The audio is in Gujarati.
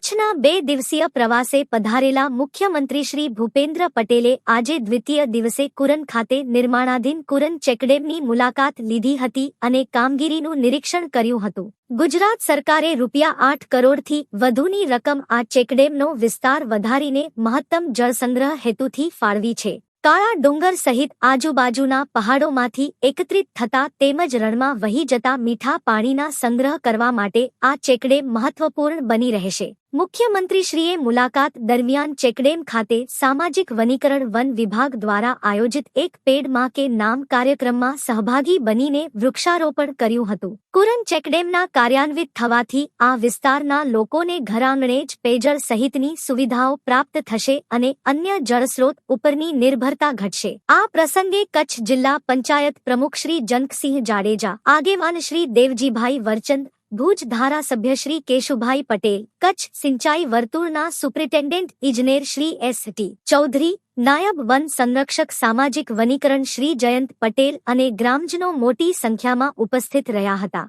કચ્છના બે દિવસીય પ્રવાસે પધારેલા મુખ્યમંત્રી શ્રી ભૂપેન્દ્ર પટેલે આજે દ્વિતીય દિવસે કુરન ખાતે નિર્માણાધીન કુરન ચેકડેમની મુલાકાત લીધી હતી અને કામગીરીનું નિરીક્ષણ કર્યું હતું. ગુજરાત સરકારે રૂપિયા આઠ કરોડથી વધુની રકમ આ ચેકડેમનો વિસ્તાર વધારીને મહત્તમ જળસંગ્રહ હેતુથી ફાળવી છે. કાળા ડુંગર સહિત આજુબાજુના પહાડોમાંથી એકત્રિત થતા તેમજ રણમાં વહી જતા મીઠા પાણીના સંગ્રહ કરવા માટે આ ચેકડેમ મહત્વપૂર્ણ બની રહેશે. મુખ્યમંત્રીશ્રીએ મુલાકાત દરમિયાન ચેકડેમ ખાતે સામાજિક વનીકરણ વન વિભાગ દ્વારા આયોજિત એક પેડમાં કે નામ કાર્યક્રમમાં સહભાગી બનીને વૃક્ષારોપણ કર્યું હતું. કુરન ચેકડેમના કાર્યાન્વિત થવાથી આ વિસ્તારના લોકોને ઘરાંગણે જ પેયજળ સહિતની સુવિધાઓ પ્રાપ્ત થશે અને અન્ય જળસ્રોત ઉપરની નિર્ભરતા ઘટશે. આ પ્રસંગે કચ્છ જિલ્લા પંચાયત પ્રમુખ શ્રી જનકસિંહ જાડેજા, આગેવાન શ્રી દેવજીભાઈ વરચંદ ભુજ ધારાસભ્ય શ્રી કેશુભાઈ પટેલ, કચ્છ સિંચાઈ વર્તુળના સુપ્રિન્ટેન્ડન્ટ ઇજનેર શ્રી એસ ટી ચૌધરી, નાયબ વન સંરક્ષક સામાજિક વનીકરણ શ્રી જયંત પટેલ અને ગ્રામજનો મોટી સંખ્યામાં ઉપસ્થિત રહ્યા હતા.